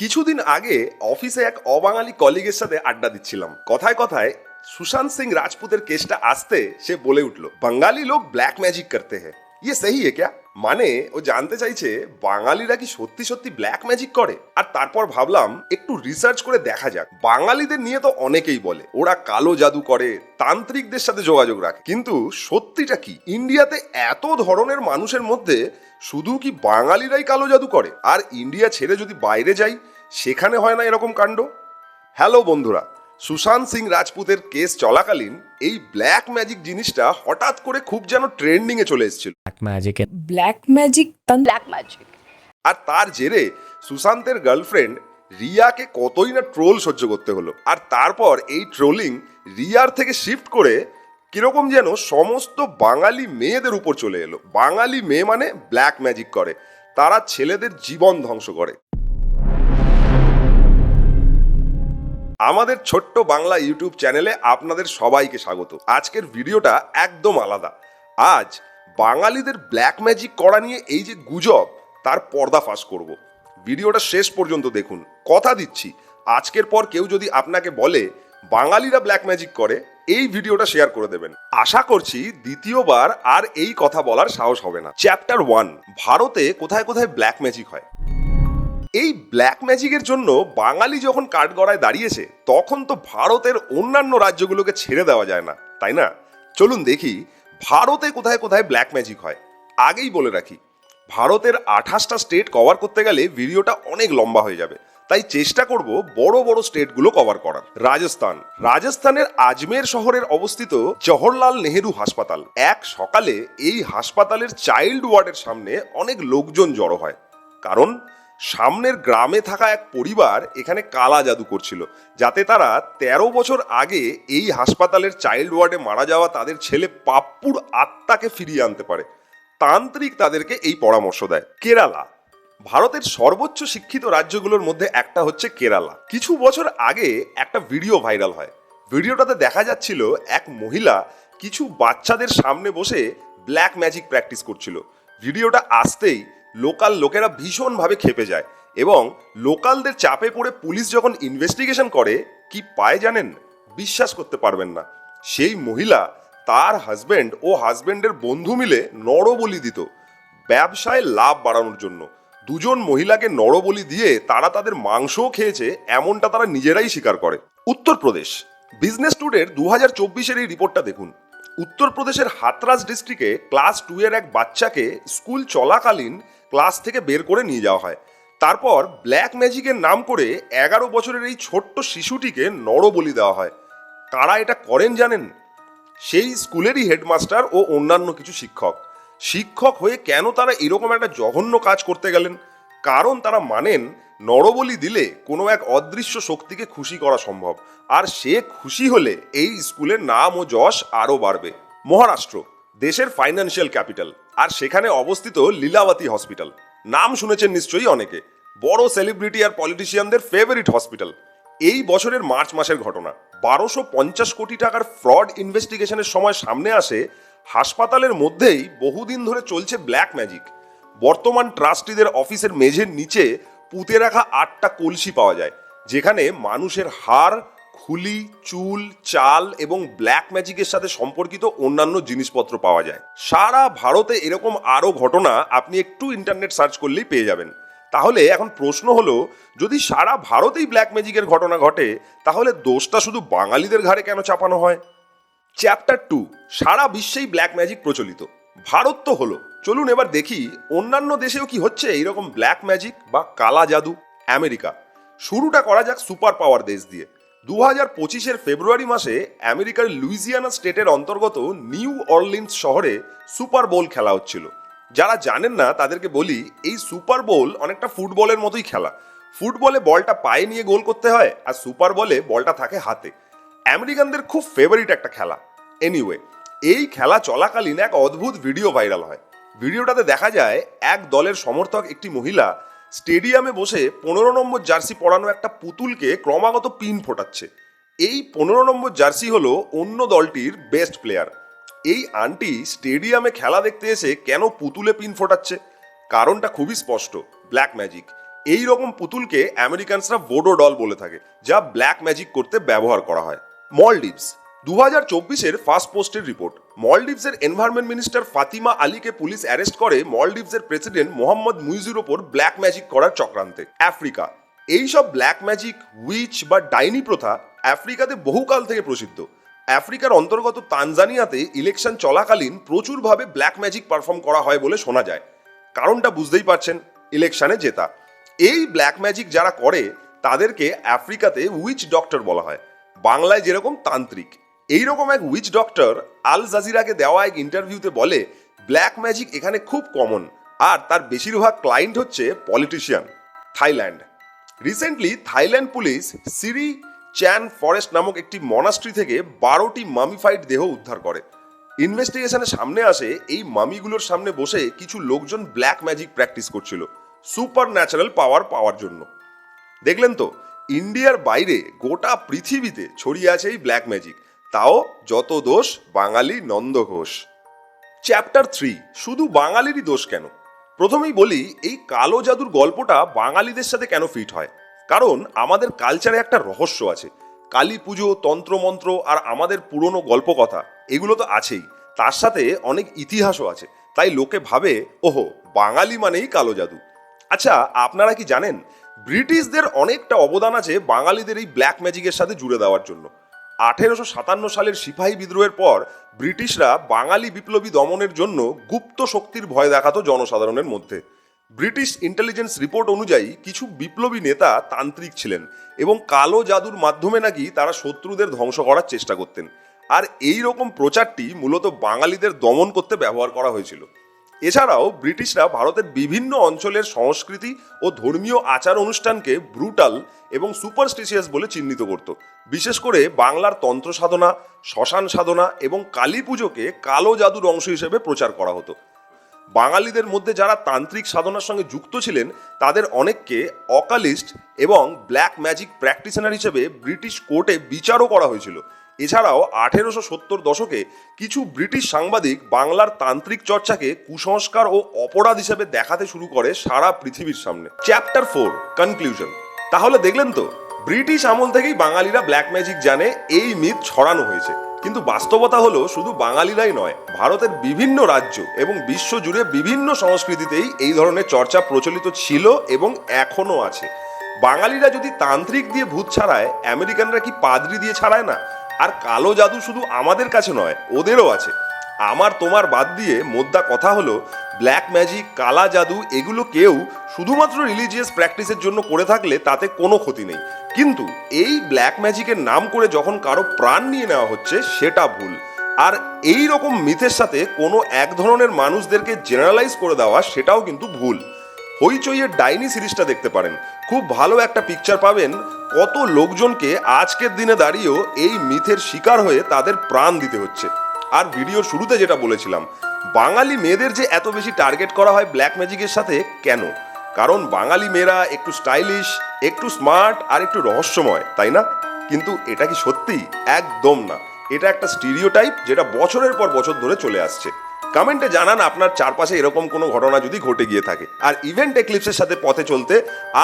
কিছুদিন আগে অফিসে এক অবাঙালি কলিগের সাথে আড্ডা দিচ্ছিলাম। কথায় কথায় সুশান্ত সিং রাজপুতের কেসটা আসতে সে বলে উঠল, বাঙালি লোক ব্ল্যাক ম্যাজিক করতে হ্যাঁ ইয়ে সহি হে ক্যা? মানে ও জানতে চাইছে বাঙালিরা কি সত্যি সত্যি ব্ল্যাক ম্যাজিক করে? আর তারপর ভাবলাম একটু রিসার্চ করে দেখা যাক। বাঙালিদের নিয়ে তো অনেকেই বলে, ওরা কালো জাদু করে, তান্ত্রিকদের সাথে যোগাযোগ রাখে। কিন্তু সত্যিটা কি? ইন্ডিয়াতে এত ধরনের মানুষের মধ্যে শুধু কি বাঙালিরাই কালো জাদু করে? আর ইন্ডিয়া ছেড়ে যদি বাইরে যাই সেখানে হয় না এরকম কাণ্ড? হ্যালো বন্ধুরা সুশান্ত সিং রাজপুতের কেস চলাকালীন এই ব্ল্যাক ম্যাজিক জিনিসটা হঠাৎ করে খুব যেন ট্রেন্ডিং এ চলে এসেছিল। Black magic black magic. আর তার জেরে সুশান্তের গার্লফ্রেন্ড রিয়াকে কতই না ট্রোল সহ্য করতে হলো। আর তারপর এই ট্রোলিং রিয়ার থেকে শিফট করে কীরকম যেন সমস্ত বাঙালি মেয়েদের উপর চলে এলো। বাঙালি মেয়ে মানে ব্ল্যাক ম্যাজিক করে। তারা ছেলেদের জীবন ধ্বংস করে। আমাদের ছোট্ট বাংলা ইউটিউব চ্যানেলে আপনাদের সবাইকে স্বাগত। আজকের ভিডিওটা একদম আলাদা। আজ বাঙালিদের ব্ল্যাক ম্যাজিক করা নিয়ে এই যে গুজব, তার পর্দা ফাঁস করব। ভিডিওটা শেষ পর্যন্ত দেখুন। কথা দিচ্ছি, আজকের পর কেউ যদি আপনাকে বলে বাঙালিরা ব্ল্যাক ম্যাজিক করে, এই ভিডিওটা শেয়ার করে দেবেন। আশা করছি দ্বিতীয়বার আর এই কথা বলার সাহস হবে না। চ্যাপ্টার ওয়ান, ভারতে কোথায় কোথায় ব্ল্যাক ম্যাজিক হয়? এই ব্ল্যাক ম্যাজিকের জন্য বাঙালি যখন কাঠগড়ায় দাঁড়িয়েছে, তখন তো ভারতের অন্যান্য রাজ্যগুলোকে ছেড়ে দেওয়া যায় না, তাই না? চলুন দেখি ভারতে কোথায় কোথায় ব্ল্যাক ম্যাজিক হয়। আগেই বলে রাখি, ভারতের আঠাশটা স্টেট কভার করতে গেলে ভিডিওটা অনেক লম্বা হয়ে যাবে। তাই চেষ্টা করব বড় বড় স্টেটগুলো কভার করার। রাজস্থান, রাজস্থানের আজমের শহরের অবস্থিত জওহরলাল নেহেরু হাসপাতাল। এক সকালে এই হাসপাতালের চাইল্ড ওয়ার্ডের সামনে অনেক লোকজন জড়ো হয়। কারণ সামনের গ্রামে থাকা এক পরিবার এখানে কালা জাদু করছিল, যাতে তারা ১৩ বছর আগে এই হাসপাতালের চাইল্ড ওয়ার্ডে মারা যাওয়া তাদের ছেলে পাপ্পুর আত্মাকে ফিরিয়ে আনতে পারে। তান্ত্রিক তাদেরকে এই পরামর্শ দেয়, কেরালা। ভারতের সর্বোচ্চ শিক্ষিত রাজ্যগুলোর মধ্যে একটা হচ্ছে কেরালা। কিছু বছর আগে একটা ভিডিও ভাইরাল হয়। ভিডিওটাতে দেখা যাচ্ছিল এক মহিলা কিছু বাচ্চাদের সামনে বসে ব্ল্যাক ম্যাজিক প্র্যাকটিস করছিল। ভিডিওটা আসতেই লোকাল লোকেরা ভীষণভাবে খেপে যায় এবং লোকালদের চাপে পড়ে পুলিশ যখন ইনভেস্টিগেশন করে, কি পায় জানেন? বিশ্বাস করতে পারবেন না। সেই মহিলা তার হাজবেন্ড ও হাজবেন্ডের বন্ধু মিলে নরবলি দিত। ব্যবসায় লাভ বাড়ানোর জন্য। দুজন মহিলাকে নরবলি দিয়ে তারা তাদের মাংসও খেয়েছে, এমনটা তারা নিজেরাই স্বীকার করে। উত্তরপ্রদেশ। বিজনেস টুডের দু হাজার চব্বিশের এই রিপোর্টটা দেখুন। উত্তরপ্রদেশের হাতরাস ডিস্ট্রিক্টে ক্লাস টু এর এক বাচ্চাকে স্কুল চলাকালীন ক্লাস থেকে বের করে নিয়ে যাওয়া হয়। তারপর ব্ল্যাক ম্যাজিকের নাম করে এগারো বছরের এই ছোট্ট শিশুটিকে নরবলি দেওয়া হয়। কারা এটা করেন জানেন? সেই স্কুলেরই হেডমাস্টার ও অন্যান্য কিছু শিক্ষক। শিক্ষক হয়ে কেন তারা এরকম একটা জঘন্য কাজ করতে গেলেন? কারণ তারা মানেন, নরবলি দিলে কোনো এক অদৃশ্য শক্তিকে খুশি করা সম্ভব। আর সে খুশি হলে এই স্কুলের নাম ও যশ আরও বাড়বে। মহারাষ্ট্র, দেশের ফাইন্যান্সিয়াল ক্যাপিটাল আর সেখানে অবস্থিত লীলাবতী হসপিটাল। নাম শুনেছেন নিশ্চয়ই অনেকে। বড় সেলিব্রিটি আর পলিটিশিয়ানদের ফেভারিট হসপিটাল এই বছরের মার্চ মাসের ঘটনা। বারোশো পঞ্চাশ কোটি টাকার ফ্রড ইনভেস্টিগেশনের সময় সামনে আসে, হাসপাতালের মধ্যেই বহুদিন ধরে চলছে ব্ল্যাক ম্যাজিক বর্তমান ট্রাস্টিদের অফিসের মেঝের নিচে পুঁতে রাখা আটটা কলসি পাওয়া যায়, যেখানে মানুষের হাড় খুলি চুল, চাল এবং ব্ল্যাক ম্যাজিকের সাথে সম্পর্কিত অন্যান্য জিনিসপত্র পাওয়া যায়। সারা ভারতে এরকম আরও ঘটনা আপনি একটু ইন্টারনেট সার্চ করলেই পেয়ে যাবেন। তাহলে এখন প্রশ্ন হলো, যদি সারা ভারতেই ব্ল্যাক ম্যাজিকের ঘটনা ঘটে, তাহলে দোষটা শুধু বাঙালিদের ঘাড়ে কেন চাপানো হয়? চ্যাপ্টার টু সারা বিশ্বেই ব্ল্যাক ম্যাজিক প্রচলিত। ভারত তো হলো। চলুন এবার দেখি, অন্যান্য দেশেও কি হচ্ছে এইরকম ব্ল্যাক ম্যাজিক বা কালা জাদু? আমেরিকা। শুরুটা করা যাক সুপার পাওয়ার দেশ দিয়ে। দু হাজার পঁচিশের ফেব্রুয়ারি মাসে আমেরিকার লুইজিয়ানা স্টেটের অন্তর্গত নিউ অরলিন্স শহরে সুপার বোল খেলা হচ্ছিল। যারা জানেন না, তাদেরকে বলি এই সুপার বোল অনেকটা ফুটবলের মতোই খেলা। ফুটবলে বলটা পায়ে নিয়ে গোল করতে হয় আর সুপার বলে বলটা থাকে হাতে। আমেরিকানদের খুব ফেভারিট একটা খেলা। এনিওয়ে এই খেলা চলাকালীন এক অদ্ভুত ভিডিও ভাইরাল হয়। ভিডিওটাতে দেখা যায়, এক দলের সমর্থক একটি মহিলা স্টেডিয়ামে বসে পনেরো নম্বর জার্সি পরানো একটা পুতুলকে ক্রমাগত পিন ফোটাচ্ছে। এই পনেরো নম্বর জার্সি হলো অন্য দলটির বেস্ট প্লেয়ার। এই আন্টি স্টেডিয়ামে খেলা দেখতে এসে কেন পুতুলে পিন ফোটাচ্ছে? কারণটা খুবই স্পষ্ট, ব্ল্যাক ম্যাজিক। এই রকম পুতুলকে আমেরিকানসরা বোডো ডল বলে থাকে, যা ব্ল্যাক ম্যাজিক করতে ব্যবহার করা হয়। মলডিভস দু হাজার চব্বিশের ফার্স্ট পোস্টের রিপোর্ট। মলডিভসের এনভায়রনমেন্ট মিনিস্টার ফাতিমা আলীকে পুলিশ অ্যারেস্ট করে মলডিভসের প্রেসিডেন্ট মোহাম্মদ মুইজুর ওপর ব্ল্যাক ম্যাজিক করার চক্রান্তে। আফ্রিকা। এইসব ব্ল্যাক ম্যাজিক, উইচ বা ডাইনি প্রথা আফ্রিকাতে বহুকাল থেকে প্রসিদ্ধ। আফ্রিকার অন্তর্গত তানজানিয়াতে ইলেকশন চলাকালীন প্রচুরভাবে ব্ল্যাক ম্যাজিক পারফর্ম করা হয় বলে শোনা যায়। কারণটা বুঝতেই পারছেন, ইলেকশনে জেতা। এই ব্ল্যাক ম্যাজিক যারা করে, তাদেরকে আফ্রিকাতে উইচ ডক্টর বলা হয়। বাংলায় যেরকম তান্ত্রিক। এইরকম এক উইচ ডক্টর আল জাজিরাকে দেওয়া এক ইন্টারভিউতে বলে ব্ল্যাক ম্যাজিক এখানে খুব কমন আর তার বেশিরভাগ ক্লায়েন্ট হচ্ছে politician Thailand recently Thailand police সিরি চ্যান ফরেস্ট নামক একটি মনাস্ট্রি থেকে বারোটি মামিফাইড দেহ উদ্ধার করে। ইনভেস্টিগেশনে সামনে আসে, এই মামিগুলোর সামনে বসে কিছু লোকজন ব্ল্যাক ম্যাজিক প্র্যাকটিস করছিল সুপার ন্যাচারাল পাওয়ার পাওয়ার জন্য। দেখলেন তো ইন্ডিয়ার বাইরে গোটা পৃথিবীতে ছড়িয়ে আছে এই ব্ল্যাক ম্যাজিক তাও যত দোষ বাঙালি নন্দ ঘোষ। চ্যাপ্টার থ্রি শুধু বাঙালিরই দোষ কেন? প্রথমেই বলি, এই কালো জাদুর গল্পটা বাঙালিদের সাথে কেন ফিট হয়? কারণ আমাদের কালচারে একটা রহস্য আছে। কালী পুজো, তন্ত্রমন্ত্র আর আমাদের পুরনো গল্প কথা এগুলো তো আছেই। তার সাথে অনেক ইতিহাসও আছে। তাই লোকে ভাবে, ওহো, বাঙালি মানেই কালো জাদু। আচ্ছা আপনারা কি জানেন, ব্রিটিশদের অনেকটা অবদান আছে বাঙালিদের এই ব্ল্যাক ম্যাজিকের সাথে জুড়ে দেওয়ার জন্য। আঠেরোশো সাতান্ন সালের সিপাহী বিদ্রোহের পর ব্রিটিশরা বাঙালি বিপ্লবী দমনের জন্য গুপ্ত শক্তির ভয় দেখাতো জনসাধারণের মধ্যে। ব্রিটিশ ইন্টেলিজেন্স রিপোর্ট অনুযায়ী কিছু বিপ্লবী নেতা তান্ত্রিক ছিলেন এবং কালো জাদুর মাধ্যমে নাকি তারা শত্রুদের ধ্বংস করার চেষ্টা করতেন। আর এই রকম প্রচারটি মূলত বাঙালিদের দমন করতে ব্যবহার করা হয়েছিল। এছাড়াও ব্রিটিশরা ভারতের বিভিন্ন অঞ্চলের সংস্কৃতি ও ধর্মীয় আচার অনুষ্ঠানকে ব্রুটাল এবং সুপারস্টিশিয়াস বলে চিহ্নিত করত। বিশেষ করে বাংলার তন্ত্র সাধনা, শ্মশান সাধনা এবং কালী পুজোকে কালো জাদুর অংশ হিসেবে প্রচার করা হতো। বাঙালিদের মধ্যে যারা তান্ত্রিক সাধনার সঙ্গে যুক্ত ছিলেন, তাদের অনেককে অকালিস্ট এবং ব্ল্যাক ম্যাজিক প্র্যাকটিশনার হিসেবে ব্রিটিশ কোর্টে বিচারও করা হয়েছিল। এছাড়াও আঠেরোশো সত্তর দশকে কিছু ব্রিটিশ সাংবাদিক বাংলার তান্ত্রিক চর্চাকে কুসংস্কার ও অপরাধ হিসেবে দেখাতে শুরু করে সারা পৃথিবীর সামনে। চ্যাপ্টার ফোর কনক্লুশন তাহলে দেখলেন তো, ব্রিটিশ আমল থেকেই বাঙালিরা ব্ল্যাক ম্যাজিক জানে এই মিথ ছড়ানো হয়েছে। কিন্তু বাস্তবতা হলো শুধু বাঙালিরাই নয়, ভারতের বিভিন্ন রাজ্য এবং বিশ্ব জুড়ে বিভিন্ন সংস্কৃতিতেই এই ধরনের চর্চা প্রচলিত ছিল এবং এখনও আছে। বাঙালিরা যদি তান্ত্রিক দিয়ে ভূত ছাড়ায়, আমেরিকানরা কি পাদ্রি দিয়ে ছাড়ায় না? আর কালো জাদু শুধু আমাদের কাছে নয়, ওদেরও আছে। আমার তোমার বাদ দিয়ে মোদ্দা কথা হলো ব্ল্যাক ম্যাজিক কালা জাদু, এগুলো কেউ শুধুমাত্র রিলিজিয়াস প্র্যাকটিসের জন্য করে থাকলে তাতে কোনো ক্ষতি নেই। কিন্তু এই ব্ল্যাক ম্যাজিকের নাম করে যখন কারও প্রাণ নিয়ে নেওয়া হচ্ছে, সেটা ভুল। আর এই রকম মিথের সাথে কোনো এক ধরনের মানুষদেরকে জেনারেলাইজ করে দেওয়া, সেটাও কিন্তু ভুল। হইচইয়ের ডাইনি সিরিজটা দেখতে পারেন। খুব ভালো একটা পিকচার পাবেন। কত লোকজনকে আজকের দিনে দাঁড়িয়েও এই মিথের শিকার হয়ে তাদের প্রাণ দিতে হচ্ছে। আর ভিডিওর শুরুতে যেটা বলেছিলাম, বাঙালি মেয়েদের যে এত বেশি টার্গেট করা হয় ব্ল্যাক ম্যাজিকের সাথে কেন? কারণ বাঙালি মেয়েরা একটু স্টাইলিশ একটু স্মার্ট আর একটু রহস্যময়, তাই না? কিন্তু এটা কি সত্যি একদম না। এটা একটা স্টিরিওটাইপ যেটা বছরের পর বছর ধরে চলে আসছে। কমেন্টে জানান আপনার চারপাশে এরকম কোনো ঘটনা যদি ঘটে গিয়ে থাকে। আর ইভেন্ট এক্লিপসের সাথে পথে চলতে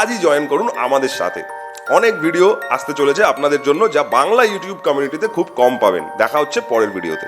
আজই জয়েন করুন আমাদের সাথে। অনেক ভিডিও আসতে চলেছে আপনাদের জন্য যা বাংলা ইউটিউব কমিউনিটিতে খুব কম পাবেন। দেখা হচ্ছে পরের ভিডিওতে